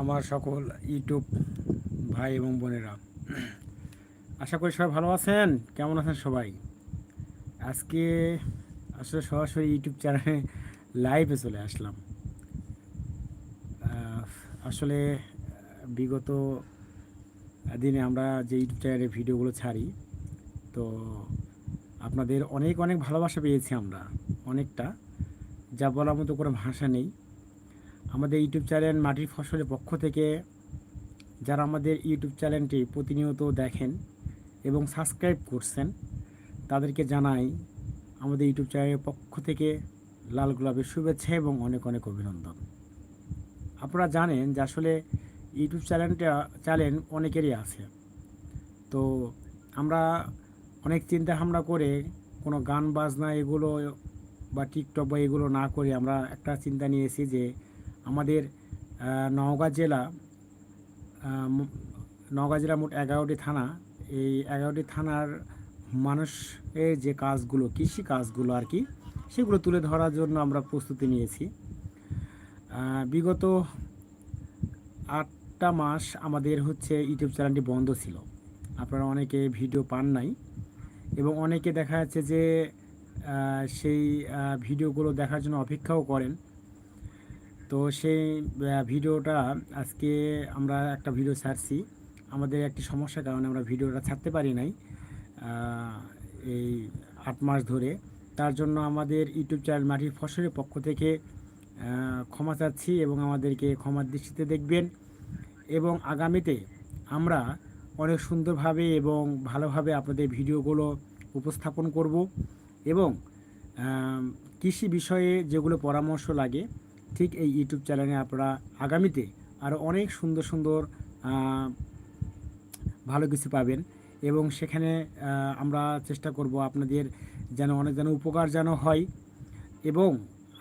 আমার সকল ইউটিউব ভাই এবং বোনেরা। আশা করি সবাই ভালো আছেন। কেমন আছেন সবাই? আজকে আসলে সরাসরি ইউটিউব চ্যানেলে লাইভে চলে আসলাম। আসলে বিগত দিনে আমরা যে ইউটিউব চ্যানেলে ভিডিওগুলো ছাড়ি, তো আপনাদের অনেক অনেক ভালোবাসা পেয়েছি আমরা অনেকটা, যা বলার মতো কোনো ভাষা নেই। আমাদের ইউটিউব চ্যানেল মাটির ফসলের পক্ষ থেকে যারা আমাদের ইউটিউব চ্যানেলটি প্রতিনিয়ত দেখেন এবং সাবস্ক্রাইব করছেন, তাদেরকে জানাই আমাদের ইউটিউব চ্যানেলের পক্ষ থেকে লাল গোলাপের শুভেচ্ছা এবং অনেক অনেক অভিনন্দন। আপনারা জানেন যে আসলে ইউটিউব চ্যানেলটা, চ্যানেল অনেকেরই আছে। তো আমরা অনেক চিন্তা ভাবনা করে কোনো গান, বাজনা এগুলো বা টিকটক বা এগুলো না করে আমরা একটা চিন্তা নিয়েছি যে আমাদের নওগাঁ জেলা নওগাঁ জেলা মোট এগারোটি থানা। এই এগারোটি থানার মানুষের যে কাজগুলো, কৃষি কাজগুলো আর কি, সেগুলো তুলে ধরার জন্য আমরা প্রস্তুতি নিয়েছি। বিগত আটটা মাস আমাদের হচ্ছে ইউটিউব চ্যানেলটি বন্ধ ছিল। আপনারা অনেকে ভিডিও পান নাই। এবং অনেকে দেখা যাচ্ছে যে সেই ভিডিওগুলো দেখার জন্য অপেক্ষাও করেন। তো সেই ভিডিওটা আজকে আমরা একটা ভিডিও ছাড়ছি। আমাদের একটি সমস্যার কারণে আমরা ভিডিওটা ছাড়তে পারি নাই এই আট মাস ধরে। তার জন্য আমাদের ইউটিউব চ্যানেল মাটির ফসলের পক্ষ থেকে ক্ষমা চাচ্ছি এবং আমাদেরকে ক্ষমার দৃষ্টিতে দেখবেন। এবং আগামীতে আমরা অনেক সুন্দরভাবে এবং ভালোভাবে আপনাদের ভিডিওগুলো উপস্থাপন করব এবং কৃষি বিষয়ে যেগুলো পরামর্শ লাগে ঠিক এই ইউটিউব চ্যানেলে আপনারা আগামীতে আরও অনেক সুন্দর সুন্দর ভালো কিছু পাবেন এবং সেখানে আমরা চেষ্টা করব আপনাদের যেন অনেক যেন উপকার যেন হয় এবং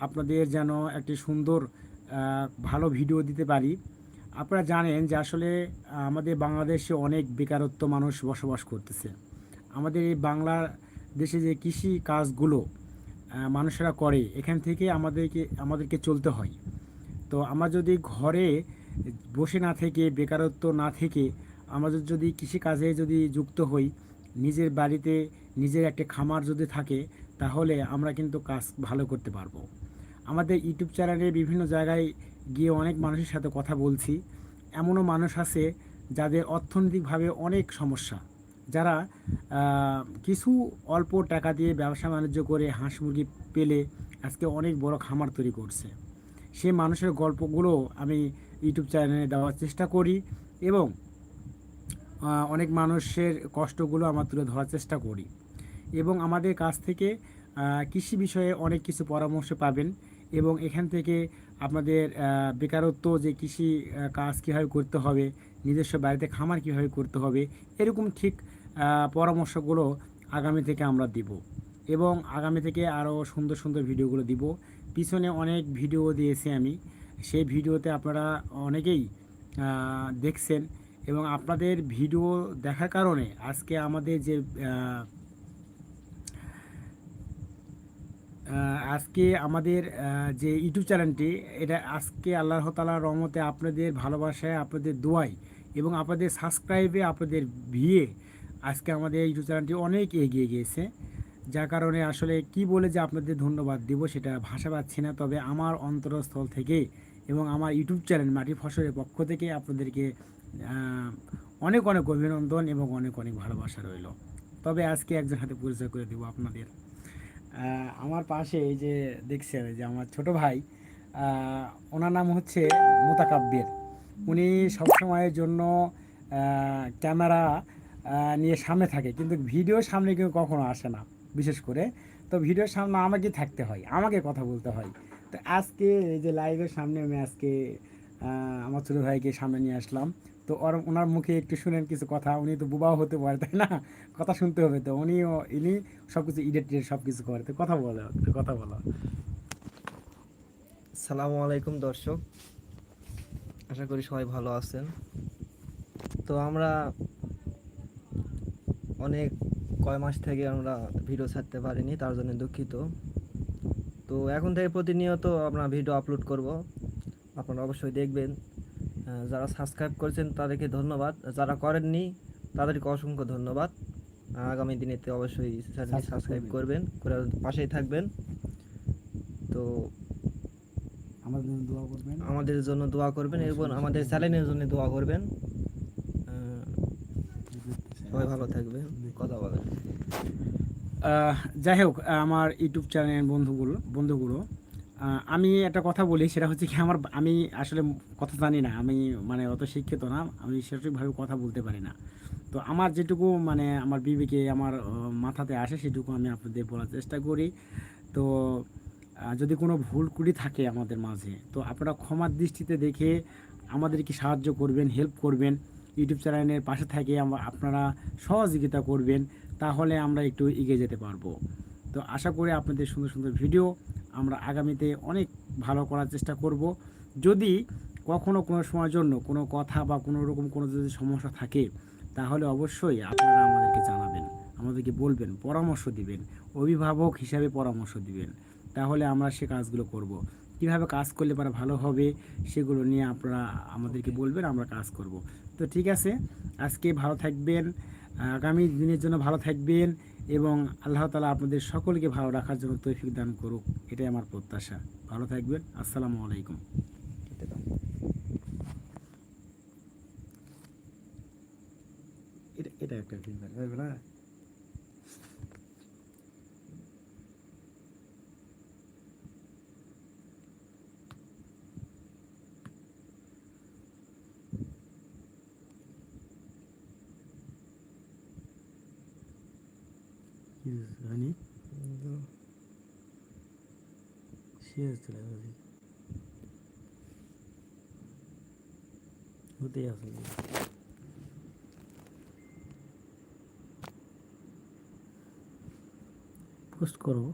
আপনাদের যেন একটি সুন্দর ভালো ভিডিও দিতে পারি। আপনারা জানেন যে আসলে আমাদের বাংলাদেশে অনেক বেকারত্ব মানুষ বসবাস করতেছে। আমাদের এই বাংলা দেশে যে কৃষি কাজগুলো মানুষেরা করে, এখান থেকে আমাদেরকে আমাদেরকে চলতে হয়। তো আমরা যদি ঘরে বসে না থেকে, বেকারত্ব না থেকে আমাদের যদি কৃষিকাজে যদি যুক্ত হই, নিজের বাড়িতে নিজের একটা খামার যদি থাকে, তাহলে আমরা কিন্তু কাজ ভালো করতে পারব। আমাদের ইউটিউব চ্যানেলে বিভিন্ন জায়গায় গিয়ে অনেক মানুষের সাথে কথা বলছি। এমনও মানুষ আছে যাদের অর্থনৈতিকভাবে অনেক সমস্যা। যারা কিছু অল্প টাকা দিয়ে ব্যবসা বাণিজ্য করে হাঁস মুরগি পেলে আজকে অনেক বড় খামার তৈরি করছে। সেই মানুষের গল্পগুলো আমি ইউটিউব চ্যানেলে দেওয়ার চেষ্টা করি এবং অনেক মানুষের কষ্টগুলো আমার তুলে ধরার চেষ্টা করি এবং আমাদের কাছ থেকে কৃষি বিষয়ে অনেক কিছু পরামর্শ পাবেন এবং এখান থেকে আপনাদের বেকারত্ব যে কৃষি কাজ কীভাবে করতে হবে, নিজস্ব বাড়িতে খামার কীভাবে করতে হবে, এরকম ঠিক পরামর্শগুলো আগামী থেকে আমরা দিব এবং আগামী থেকে আরও সুন্দর সুন্দর ভিডিওগুলো দিব। পিছনে অনেক ভিডিও দিয়েছি আমি। সেই ভিডিওতে আপনারা অনেকেই দেখছেন এবং আপনাদের ভিডিও দেখার কারণে আজকে আমাদের যে আজকে আমাদের যে ইউটিউব চ্যানেলটি, এটা আজকে আল্লাহ তালার রহমতে আপনাদের ভালোবাসায়, আপনাদের দোয়াই এবং আপনাদের সাবস্ক্রাইবে আপনাদের ভিয়ে আজকে আমাদের ইউটিউব চ্যানেলটি অনেক এগিয়ে গিয়েছে, যার কারণে আসলে কি বলে যে আপনাদের ধন্যবাদ দিব সেটা ভাষা পাচ্ছি না। তবে আমার অন্তরস্থল থেকে এবং আমার ইউটিউব চ্যানেল মাটি ফসলের পক্ষ থেকে আপনাদেরকে অনেক অনেক অভিনন্দন এবং অনেক অনেক ভালোবাসা রইল। তবে আজকে একজন হাতে পরিচয় করে দেবো আপনাদের। আমার পাশে এই যে দেখছেন, এই যে আমার ছোট ভাই ওনার নাম হচ্ছে মোতাকাব্যের উনি সবসময়ের জন্য ক্যামেরা নিয়ে সামনে থাকে। কিন্তু ভিডিও সামনে কেউ কখনো আসে না, বিশেষ করে। তো ভিডিওর সামনে আমাকে থাকতে হয়, আমাকে কথা বলতে হয়। তো আজকে এই যে লাইভের সামনে আমি আজকে আমার ছোটো ভাইকে সামনে নিয়ে আসলাম। তো ওর, ওনার মুখে একটু শুনেন কিছু কথা। উনি তো বুবাও হতে পারে, তাই না? কথা শুনতে হবে তো। উনিও, ইনি সব কিছু ইডিট টিডিট সব কিছু করে। তো কথা বলো তো কথা বলো। সালামু আলাইকুম দর্শক। আশা করি সবাই ভালো আছেন। তো আমরা অনেক কয় মাস থেকে আমরা ভিডিও ছাড়তে পারিনি তার জন্য দুঃখিত। তো এখন থেকে প্রতিনিয়ত আমরা ভিডিও আপলোড করব। আপনারা অবশ্যই দেখবেন। যারা সাবস্ক্রাইব করেছেন তাদেরকে ধন্যবাদ। যারা করেননি তাদেরকে অসংখ্য ধন্যবাদ। আগামী দিনেতে অবশ্যই চ্যানেলটি সাবস্ক্রাইব করবেন। করে পাশেই থাকবেন। তো আমাদের জন্য দোয়া করবেন। আমাদের জন্য দোয়া করবেন এবং আমাদের চ্যানেলের জন্য দোয়া করবেন। সবাই ভালো থাকবেন কথা বলেন। যাই হোক আমার ইউটিউব চ্যানেল বন্ধুগুলো বন্ধুগুলো আমি একটা কথা বলি, সেটা হচ্ছে কি, আমার আমি আসলে কথা জানি না, আমি মানে অত শিক্ষিত না, আমি সঠিকভাবে কথা বলতে পারি না। তো আমার যেটুকু মানে আমার বিবেকে, আমার মাথাতে আসে, সেটুকু আমি আপনাদের বলার চেষ্টা করি। তো যদি কোনো ভুল কুড়ি থাকে আমাদের মাঝে, তো আপনারা ক্ষমার দৃষ্টিতে দেখে আমাদেরকে সাহায্য করবেন, হেল্প করবেন। ইউটিউব চ্যানেলের পাশে থেকে আমরা আপনারা সহযোগিতা করবেন, তাহলে আমরা একটু এগিয়ে যেতে পারব। তো আশা করি আপনাদের সুন্দর সুন্দর ভিডিও আমরা আগামীতে অনেক ভালো করার চেষ্টা করব। যদি কখনো কোনো সময়ের জন্য কোনো কথা বা কোনো রকম কোনো যদি সমস্যা থাকে, তাহলে অবশ্যই আপনারা আমাদেরকে জানাবেন, আমাদেরকে বলবেন, পরামর্শ দিবেন, অভিভাবক হিসাবে পরামর্শ দিবেন। তাহলে আমরা সে কাজগুলো করব। কীভাবে কাজ করলে পরে ভালো হবে সেগুলো নিয়ে আপনারা আমাদেরকে বলবেন, আমরা কাজ করব। তো ঠিক আছে, আজকে ভালো থাকবেন, আগামী দিনের জন্য ভালো থাকবেন এবং আল্লাহ তালা আপনাদের সকলকে ভালো রাখার জন্য তৌফিক দান করুক, এটাই আমার প্রত্যাশা। ভালো থাকবেন, আসসালামু আলাইকুম। এটা এটা একটা ফিডব্যাক হবে না কি জানি শেষ চলে গেছে হতেই আছে পোস্ট করো